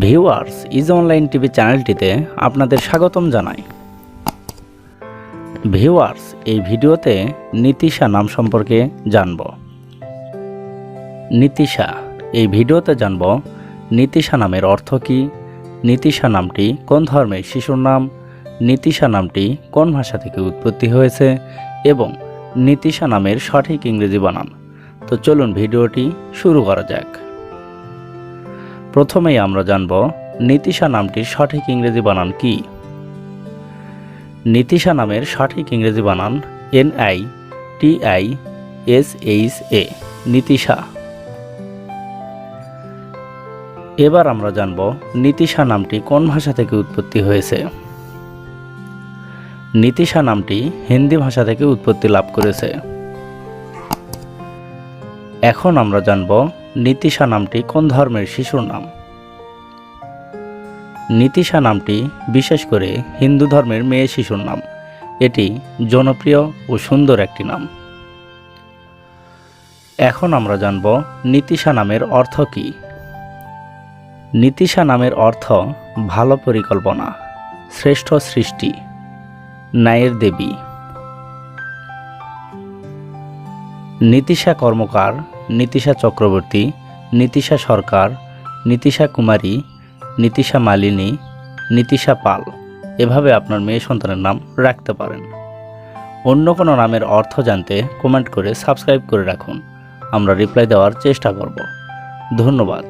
Viewers, is online TV চ্যানেলটিতে আপনাদের স্বাগতম জানাই। ভিউয়ার্স, এই ভিডিওতে নীতিশা নাম সম্পর্কে জানব। নীতিশা, এই ভিডিওতে জানব নীতিশা নামের অর্থ কী, নীতিশা নামটি কোন ধর্মের শিশুর নাম, নীতিশা নামটি কোন ভাষা থেকে উৎপত্তি হয়েছে, এবং নীতিশা নামের সঠিক ইংরেজি বানান। তো চলুন ভিডিওটি শুরু করা যাক। প্রথমেই আমরা জানব, নীতিশা নামটির সঠিক ইংরেজি বানান কি? নীতিশা নামের সঠিক ইংরেজি বানান N I T I S H A, Nitisha. এবার আমরা জানব, নীতিশা নামটি কোন ভাষা থেকে উৎপত্তি হয়েছে? নীতিশা নামটি হিন্দি ভাষা থেকে উৎপত্তি লাভ করেছে। এখন আমরা জানব নীতিশা নামটি কোন ধর্মের শিশুর নাম? নীতিশা নামটি বিশেষ করে হিন্দু ধর্মের মেয়ে শিশুর নাম। এটি জনপ্রিয় ও সুন্দর একটি নাম। এখন আমরা জানব নীতিশা নামের অর্থ কী? নীতিশা নামের অর্থ ভালো পরিকল্পনা, শ্রেষ্ঠ সৃষ্টি, ন্যায়ের দেবী। নীতিশা কর্মকার, নীতিশা চক্রবর্তী, নীতিশা সরকার, নীতিশা কুমারী, নীতিশা মালিনী, নীতিশা পাল। এভাবে আপনার মেয়ে সন্তানের নাম রাখতে পারেন। অন্য কোনো নামের অর্থ জানতে কমেন্ট করে সাবস্ক্রাইব করে রাখুন। আমরা রিপ্লাই দেওয়ার চেষ্টা করব। ধন্যবাদ।